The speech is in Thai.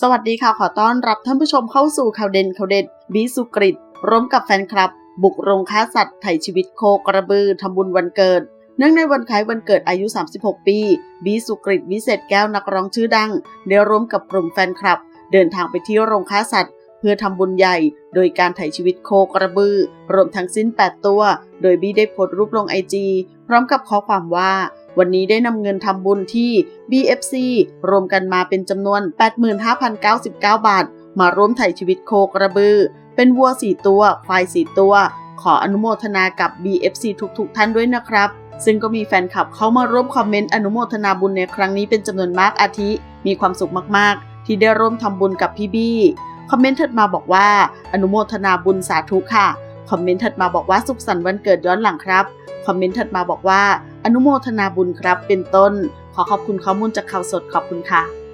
สวัสดีค่ะ ขอต้อนรับท่านผู้ชมเข้าสู่ข่าวเด่นข่าวเด็ดบีสุกริตร่วมกับแฟนคลับ บุกโรงฆ่าสัตว์ไถ่ชีวิตโคกระบือทำบุญวันเกิด เนื่องในวันคล้ายวันเกิดอายุ 36 ปี บีสุกริตวิเศษแก้วนักร้องชื่อดัง ได้ร่วมกับกลุ่มแฟนคลับ เดินทางไปที่โรงฆ่าสัตว์ เพื่อทำบุญใหญ่ โดยการไถ่ชีวิตโคกระบือรวมทั้งสิ้น 8 ตัว โดยบีได้โพสต์รูปลงไอจีพร้อมกับข้อความว่า วันนี้ได้นำเงินทำบุญที่ BFC รวมกันมาเป็นจำนวน 85,099 บาท มาร่วมไถ่ชีวิตโคกระบือ เป็นวัว4ตัว ควาย4ตัว ขออนุโมทนากับ BFC ทุกๆท่านด้วยนะครับ ซึ่งก็มีแฟนคลับเข้ามาร่วมคอมเมนต์อนุโมทนาบุญในครั้งนี้เป็นจำนวนมากอาทิ มีความสุขมากๆ ที่ได้ร่วมทำบุญกับพี่บี้คอมเมนต์ถัดมาบอกว่า อนุโมทนาบุญสาธุค่ะ คอมเมนต์ถัดมาบอกว่าสุขสันต์วันเกิดย้อนหลังครับ คอมเมนต์ถัดมาบอกว่า อนุโมทนาบุญครับเป็นต้น ขอขอบคุณข้อมูลจากข่าวสดขอบคุณค่ะ